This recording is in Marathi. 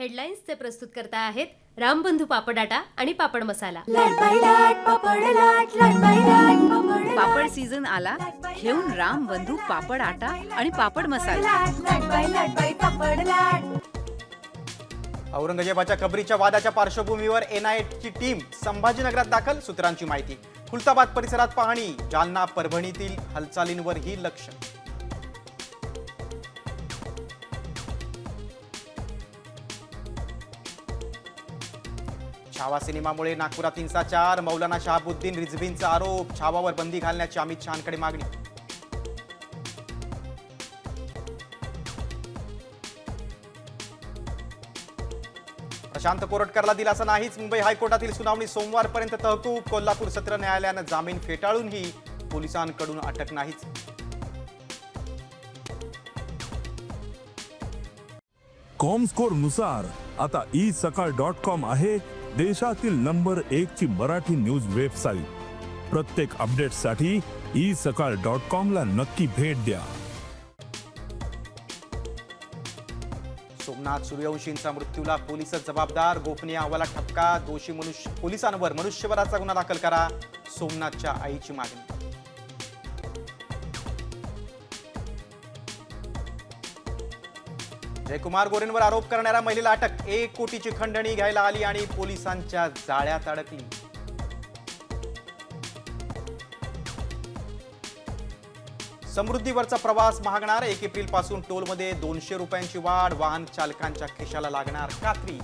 हेडलाईन्सचे प्रस्तुत करता आहेत रामबंधू पापडाटा आणि पापड मसाला. पापड सीझन आला घेऊन राम बंधू पापड आटा आणि पापड मसाला. औरंगजेबाच्या कबरीच्या वादाच्या पार्श्वभूमीवर एनआयएची टीम संभाजीनगरात दाखल सूत्रांची माहिती. खुलताबाद परिसरात पाहणी जालना परभणीतील हालचालींवरही लक्ष. छावा सिनेमामुळे नागपुरात हिंसाचार मौलाना शहाबुद्दीन रिझवींचा आरोप छावावर बंदी घालण्याची अमित शहाकडे मागणी. प्रशांत कोरटकरला दिलासा नाहीच. मुंबई हायकोर्टातील सुनावणी सोमवारपर्यंत तहकूब. कोल्हापूर सत्र न्यायालयानं जामीन फेटाळूनही पोलिसांकडून अटक नाहीच. कॉमनुसार आता ई सकाळ डॉट कॉम आहे देशातील नंबर एक ची मराठी न्यूज वेबसाईट प्रत्येक अपडेटसाठी ई सकाळ डॉट कॉम ला नक्की भेट द्या. सोमनाथ सूर्यवंशींचा मृत्यूला पोलिसच जबाबदार गोपनीय अहवाला ठपका दोषी मनुष्य पोलिसांवर मनुष्यवराचा गुन्हा दाखल करा. सोमनाथच्या आईची मागणी. जयकुमार गोरेंवर आरोप करणाऱ्या महिलेला अटक. एक कोटीची खंडणी घ्यायला आली आणि पोलिसांच्या जाळ्यात अडकली. समृद्धीवरचा प्रवास महागणार. एक एप्रिलपासून टोलमध्ये दोनशे रुपयांची वाढ. वाहन चालकांच्या खिशाला लागणार. कात्री